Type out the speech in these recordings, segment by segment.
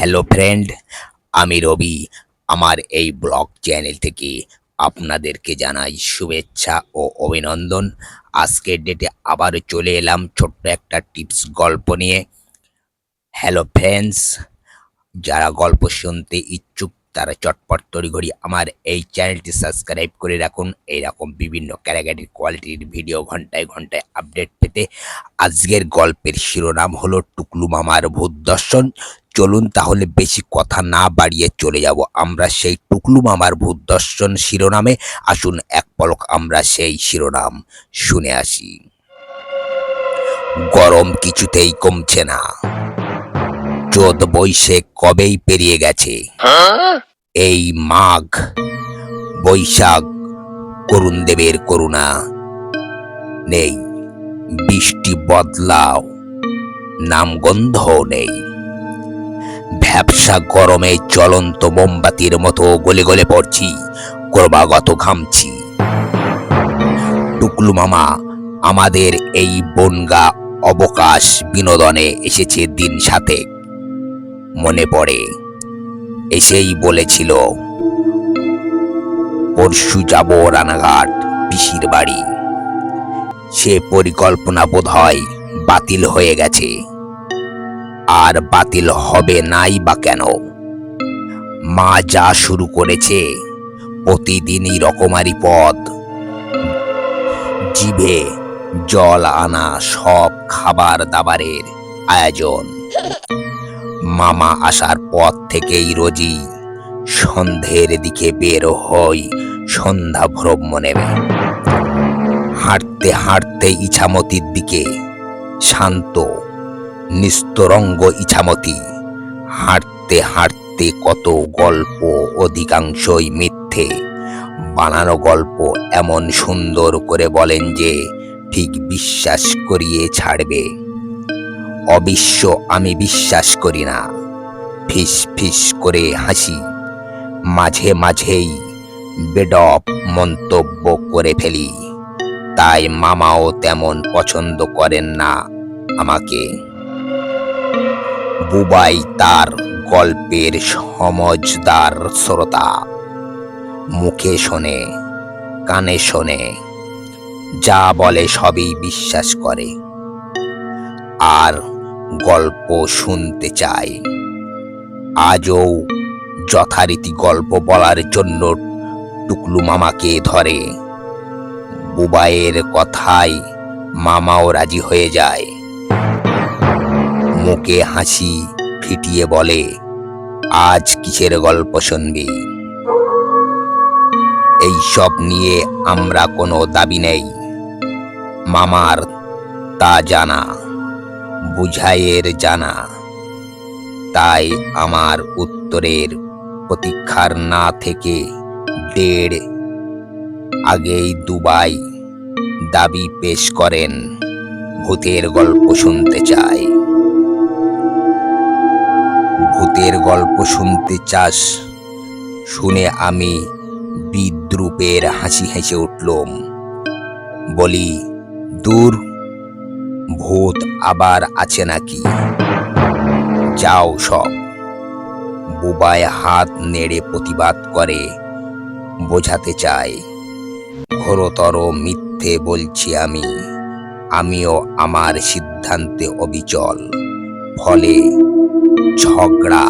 Hello friend আমি রবি। আমার এই ব্লগ চ্যানেল থেকে আপনাদেরকে জানাই শুভেচ্ছা ও অভিনন্দন। আজকের ডেটে আবার চলে এলাম ছোট্ট একটা টিপস গল্প নিয়ে। হ্যালো ফ্রেন্ডস যারা গল্প শুনতে ইচ্ছুক, তারা চটপট তড়িঘড়ি আমার এই চ্যানেলটি সাবস্ক্রাইব করে রাখুন। এইরকম বিভিন্ন ক্যারাগাটির কোয়ালিটির ভিডিও ঘন্টায় ঘন্টায় আপডেট পেতে। আজকের গল্পের শিরোনাম হলো টুকলু মামার ভূত দর্শন। চলুন তাহলে বেশি কথা না বাড়িয়ে চলে যাব। আমরা সেই টুকলু মামার ভূত দর্শন শিরোনামে। আসুন এক পলক আমরা সেই শিরোনাম শুনে আসি। গরম কিছুতেই কমছে না। চোদ বৈশাখ কবেই পেরিয়ে গেছে? এই মাঘ, বৈশাখ করুণ দেবের করুণা নেই। বৃষ্টি বদলাও নামগন্ধ নেই। ভ্যাবসা গরমে জ্বলন্ত মোমবাতির মতো গলে গলে পড়ছি, ক্রমাগত ঘামছি। টুকলু মামা, আমাদের এই বনগা অবকাশ বিনোদনে এসেছে দিন সাথে মনে পড়ে, এসেই বলেছিল, পরশু যাব রানাঘাট পিসির বাড়ি। সে পরিকল্পনা বোধ হয় বাতিল হয়ে গেছে। আর বাতিল হবে নাই বা কেন? মা যা শুরু করেছে, প্রতিদিনই রকমারি পদ জিভে জল আনা সব খাবার দাবারের আয়োজন। মামা আসার পর থেকেই রোজই সন্ধ্যের দিকে বের হই সন্ধ্যা ভ্রমণে হাঁটতে হাঁটতে ইছামতির দিকে শান্ত নিস্তরঙ্গ ইছামতি। হাঁটতে হাঁটতে কত গল্প অধিকাংশই মিথ্যে। বানানো গল্প এমন সুন্দর করে বলেন যে, ঠিক বিশ্বাস করিয়ে ছাড়বে। অবিশ্ব আমি বিশ্বাস করি না। ফিস ফিস করে হাসি। মাঝে মাঝেই বেডপ মন্তব্য করে ফেলি। তাই মামাও তেমন পছন্দ করেন না আমাকে। বুবাই তার গল্পের সমজদার শ্রোতা। মুখে শোনে, কানে শোনে, যা বলে সবই বিশ্বাস করে। আর গল্প শুনতে চায়। আজও যথারীতি গল্প বলার জন্য টুকলু মামাকে ধরে। বুবাইয়ের কথায় মামাও রাজি হয়ে যায়। মুখে হাসি ফিটিয়ে বলে, আজ কিসের গল্প শুনবি? এই সব নিয়ে আমরা কোনো দাবি নেই, মামার তা জানা, বুঝাইয়ের জানা। তাই আমার উত্তরের প্রতীক্ষার না থেকে দেড় আগেই দুবাই দাবি পেশ করেন, ভূতের গল্প শুনতে চাই। ভূতের গল্প শুনতে চাস? শুনে আমি বিদ্রুপের হাসি হেসে উঠলুম। বলি, দূর, ভূত আবার আছে নাকি? যাও সব। বুবায় হাত নেড়ে প্রতিবাদ করে, বোঝাতে চায়, ঘোরতর মিথ্যে বলছি আমি। আমিও আমার সিদ্ধান্তে অবিচল। ফলে ঝগড়া।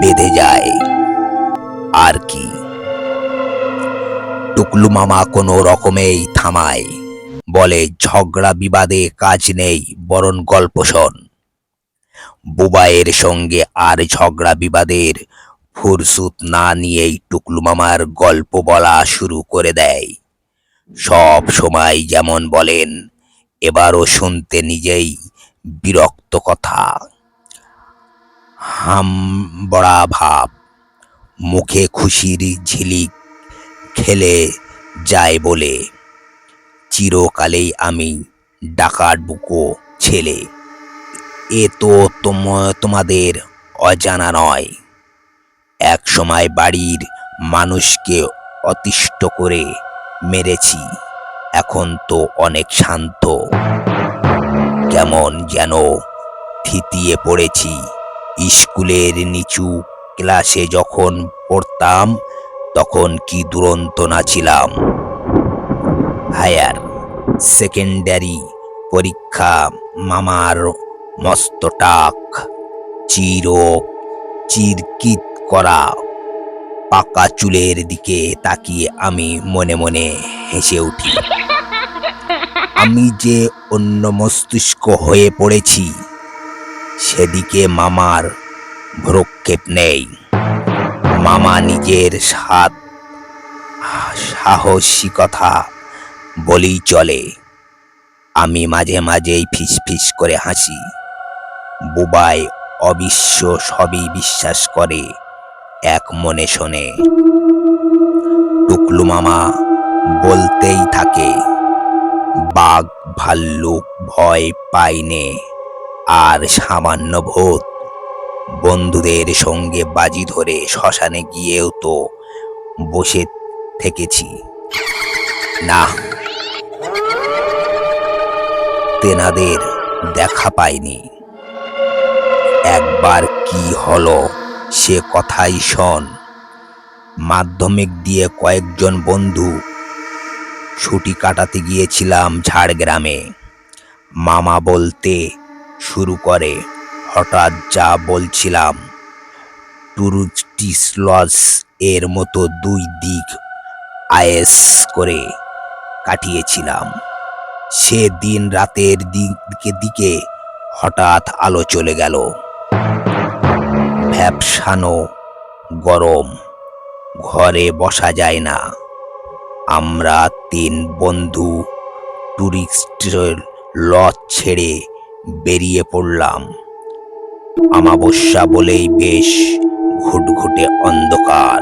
বেঁধে যায়। আর কি? টুকলু মামা কোনো রকমেই থামায়। বলে, ঝগড়া বিবাদে কাজ নেই, বরং গল্প শোন। বুবাইয়ের সঙ্গে আর ঝগড়া বিবাদের ফুরসুত না নিয়েই টুকলু মামার গল্প বলা শুরু করে দেয়। সব সময় যেমন বলেন, এবারও শুনতে নিজেই বিরক্ত কথা হাম বড়া ভাব, মুখে খুশির ঝিলিক খেলে যায় বলে। চিরকালেই আমি ডাকার বুকো ছেলে। এ তো তোম- তোমাদের অজানা নয়। এক সময় বাড়ির মানুষকে অতিষ্ঠ করে মেরেছি। এখন তো অনেক শান্ত। কেমন যেন থিতিয়ে পড়েছি। স্কুলের নিচু ক্লাসে যখন পড়তাম, তখন কি দুরন্ত না ছিলাম। হায়ার সেকেন্ডারি পরীক্ষা মামার মস্ত টাক। চির চিরকিত করা পাকা চুলের দিকে তাকিয়ে আমি মনে মনে হেসে উঠি। আমি যে অন্য মস্তিষ্ক হয়ে পড়েছি, সেদিকে মামার ভ্রক্ষেপ নেই। মামা নিজের সাত সাহসিকতা বলেই চলে। আমি মাঝে মাঝেই ফিস ফিস করে হাসি। বুবাই অবিশ্ব সবই বিশ্বাস করে, এক মনে শোনে। টুকলু মামা বলতেই থাকে বাঘ, ভাল্লুক ভয় পাইনে। আর সামান্য ভূত বন্ধুদের সঙ্গে বাজি ধরে শ্মশানে গিয়েও তো বসে থেকেছি। না, তেনাদের দেখা পাইনি। একবার কি হলো সে কথাই শোন। মাধ্যমিক দিয়ে কয়েকজন বন্ধু ছুটি কাটাতে গিয়েছিলাম ঝাড়গ্রামে। মামা বলতে শুরু করে, হঠাৎ যা বলছিলাম। টুরিস্টিস লস এর মতো দুই দিক আয়েস করে কাটিয়েছিলাম। সে দিন রাতের দিকে দিকে হঠাৎ আলো চলে গেল। ভ্যাপসানো গরম, ঘরে বসা যায় না। আমরা তিন বন্ধু টুরিস্টের লজ ছেড়ে বেরিয়ে পড়লাম। অমাবস্যা বলেই বেশ ঘুটঘুটে অন্ধকার।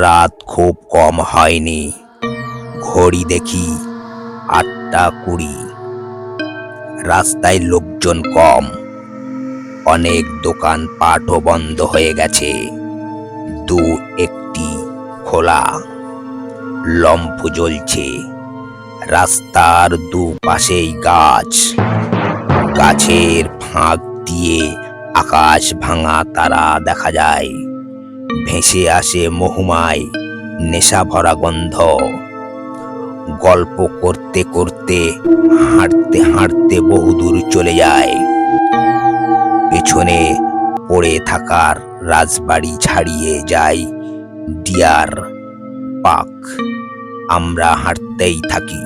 রাত খুব কম হয়নি। ঘড়ি দেখি আটটা কুড়ি। রাস্তায় লোকজন কম। অনেক দোকান পাটও বন্ধ হয়ে গেছে। দু একটি খোলা। লম্ফ জ্বলছে। রাস্তার দুপাশেই গাছ। গাছের ফাঁক দিয়ে আকাশ ভাঙা তারা দেখা যায়। ভেসে আসে মহুমায় নেশা ভরা গন্ধ। গল্প করতে করতে, হাঁটতে হাঁটতে বহুদূর চলে যায়। পেছনে পড়ে থাকার রাজবাড়ি ছাড়িয়ে যায় ডিয়ার পাক আমরা হাঁটতেই থাকি।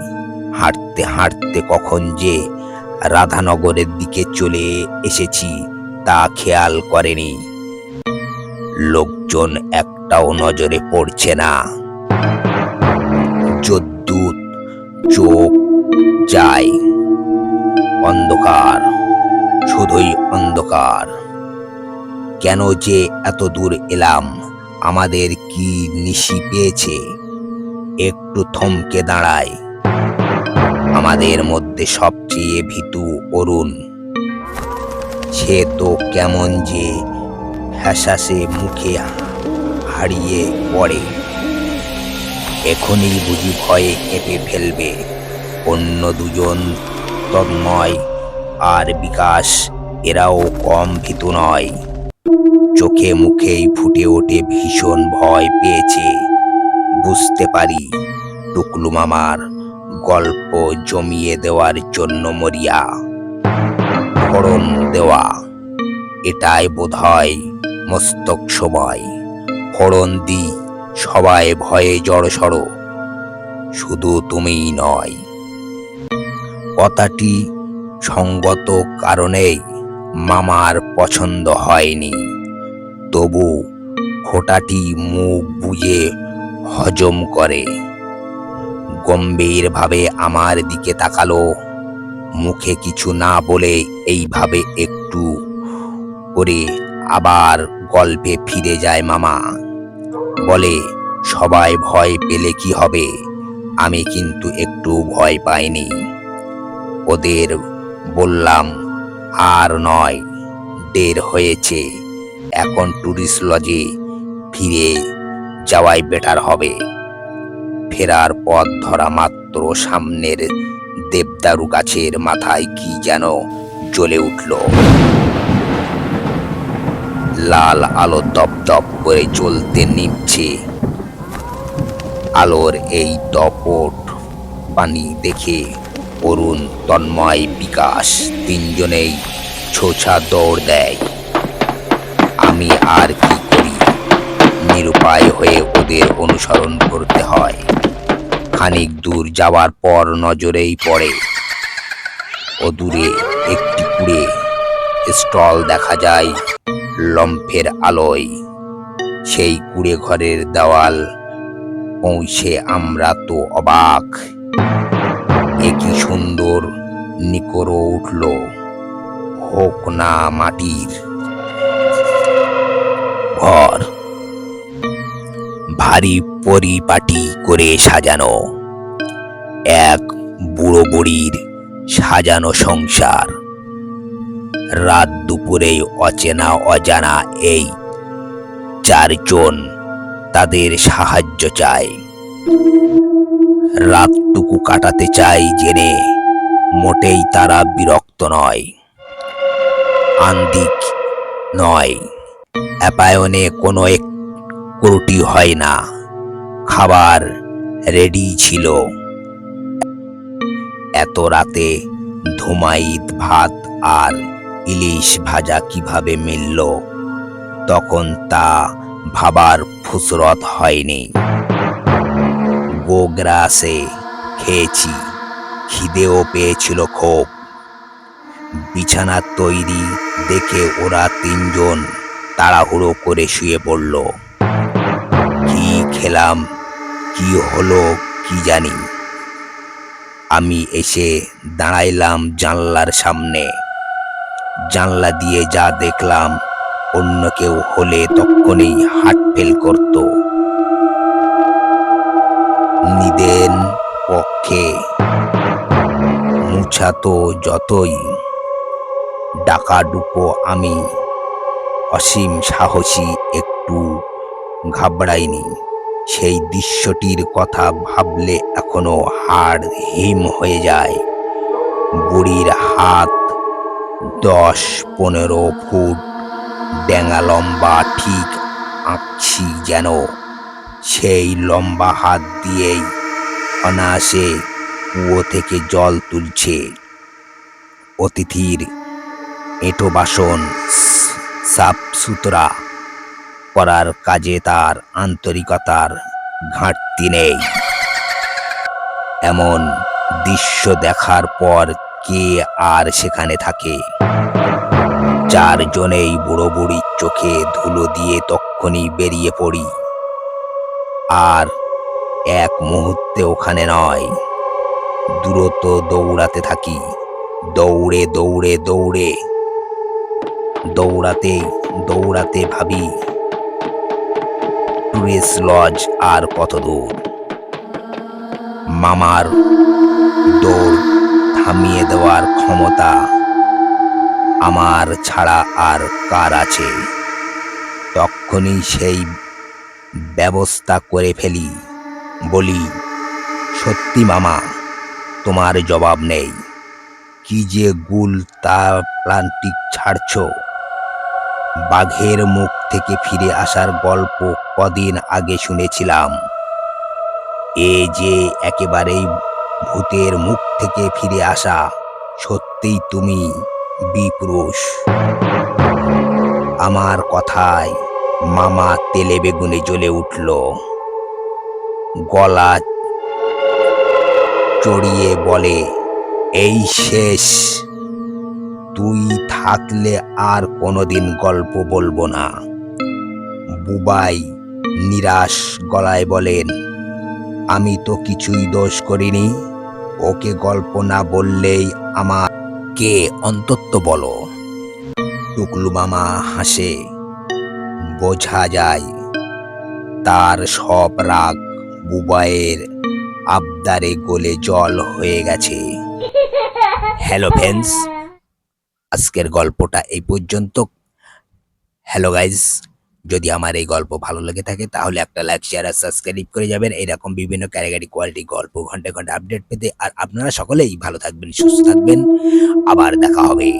হাঁটতে হাঁটতে কখন যে রাধানগরের দিকে চলে এসেছি, তা খেয়াল করেনি। লোকজন একটাও নজরে পড়ছে না। যদ্দূত চোখ যায়। অন্ধকার, শুধুই অন্ধকার। কেন যে এত দূর এলাম, আমাদের কি নিশি পেয়েছে? একটু থমকে দাঁড়ায়। আমাদের মধ্যে সবচেয়ে ভীতু অরুণ। সে তো কেমন যে হ্যাসাসে মুখে হারিয়ে পড়ে। এখনই বুঝি ভয়ে কেঁপে ফেলবে। অন্য দুজন তন্ময় আর বিকাশ, এরাও কম ভীতু নয়। চোখে মুখেই ফুটে ওঠে ভীষণ ভয় পেয়েছে। বুঝতে পারি টুকলু মামার গল্প জমিয়ে দেওয়ার জন্য মরিয়া। ফড়ন দেওয়া, এটাই বোধ হয় মস্তক সময়। ফড়ন দি সবাই ভয়ে জড়সড়, শুধু তুমিই নয়। কথাটি সঙ্গত কারণেই মামার পছন্দ হয়নি। তবু ফোঁটাটি মুখ বুঝে হজম করে। গম্ভীরভাবে আমার দিকে তাকালো। মুখে কিছু না বলে এইভাবে একটু করে আবার গল্পে ফিরে যায় মামা। বলে, সবাই ভয় পেলে কি হবে? আমি কিন্তু একটু ভয় পাইনি। ওদের বললাম, আর নয়, দের হয়েছে। এখন টুরিস্ট লজে ফিরে যাওয়াই বেটার হবে। ফেরার পথ ধরা মাত্র সামনের দেবদারু গাছের মাথায় কি যেন জ্বলে উঠল। লাল আলো দপদপ করে জ্বলতে নিচ্ছে। আলোর এই দপট পানি দেখে অরুণ তন্ময় বিকাশ তিনজনেই ছোছা দৌড় দেয়। আমি আর কি করি? নিরুপায় হয়ে ওদের অনুসরণ করতে হয়। খানিক দূর যাওয়ার পর নজরেই পড়ে। ও দূরে একটি কুড়ে, স্টল দেখা যায় লম্ফের আলোয়। সেই কুড়ে ঘরের দেওয়াল পৌঁছে আমরা তো অবাক। এ কি সুন্দর নিকরো উঠল, হোক না মাটির। ঘর। ভারী পরিপাটি করে সাজানো। এক বুড়ো বুড়ির সাজানো সংসার। রাত দুপুরে অচেনা অজানা এই চারজন তাদের সাহায্য চায়। রাতটুকু কাটাতে চাই জেনে মোটেই তারা বিরক্ত নয় আন্দিক নয়। অ্যাপায়নে কোনো এক ত্রুটি হয় না। খাবার রেডি ছিল। এত রাতে ধুমাইত ভাত আর ইলিশ ভাজা কীভাবে মিলল? তখন তা ভাবার ফুসরত হয়নি। গোগ্রাসে খেয়েছি, খিদেও পেয়েছিল খুব। বিছানা তৈরি দেখে ওরা তিনজন তাড়াহুড়ো করে শুয়ে পড়ল। খেলাম, কি হলো কি জানি। আমি এসে দাঁড়াইলাম জানলার সামনে। জানলা দিয়ে যা দেখলাম, অন্য কেউ হলে তখনই হাট ফেল করত। নিদেন পক্ষে মুছাতো যতই, ডাকাডুকো আমি। অসীম সাহসী একটু ঘাবড়াইনি। সেই দৃশ্যটির কথা ভাবলে এখনও হাড় হিম হয়ে যায়। বুড়ির হাত দশ পনেরো ফুট ডেঙ্গা লম্বা ঠিক আঁকছি যেন। সেই লম্বা হাত দিয়েই অনায়াসে কুয়ো থেকে জল তুলছে। অতিথির এঁটো বাসন, সাফ সুতরা করার কাজে তার আন্তরিকতার ঘাটতি নেই। এমন দৃশ্য দেখার পর কে আর সেখানে থাকে? চারজনেই বুড়ো বুড়ির চোখে ধুলো দিয়ে তক্ষণই বেরিয়ে পড়ি। আর এক মুহূর্তে ওখানে নয়। দ্রুত দৌড়াতে থাকি। দৌড়ে দৌড়ে দৌড়ে। দৌড়াতে দৌড়াতে ভাবি টুরিস্ট লজ আর কত দূর। মামার দৌড় থামিয়ে দেওয়ার ক্ষমতা আমার ছাড়া আর কার আছে? তখনই সেই ব্যবস্থা করে ফেলি, বলি, সত্যি মামা, তোমার জবাব নেই। কি যে গুল তা প্লান্টিক ছাড়ছ। বাঘের মুখ থেকে ফিরে আসার গল্প কদিন আগে শুনেছিলাম। এ যে একেবারেই ভূতের মুখ থেকে ফিরে আসা, সত্যিই তুমি বিপুরুষ। আমার কথায় মামা তেলে বেগুনে জ্বলে উঠল। গলা চড়িয়ে বলে, এই শেষ। তুই থাকলে আর কোনোদিন গল্প বলব না। বুবাই নিরাশ গলায় বলেন, আমি তো কিছুই দোষ করিনি। ওকে গল্প না বললেই আমার কে অন্তত বলো? টুকলু মামা হাসে, বোঝা যায়, তার সব রাগ বুবাইয়ের আবদারে গলে জল হয়ে গেছে। হ্যালো ফ্রেন্ডস আজকের গল্পটা এই পর্যন্ত। হ্যালো গাইজ যদি আমার এই গল্প ভালো লেগে থাকে, তাহলে একটা লাইক শেয়ার আর সাবস্ক্রাইব করে যাবেন। এরকম বিভিন্ন ক্যাটাগরি কোয়ালিটি গল্প, ঘণ্টা ঘণ্টা আপডেট পেতে। আর আপনারা সকলেই ভালো থাকবেন, সুস্থ থাকবেন। আবার দেখা হবে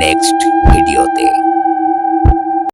নেক্সট ভিডিওতে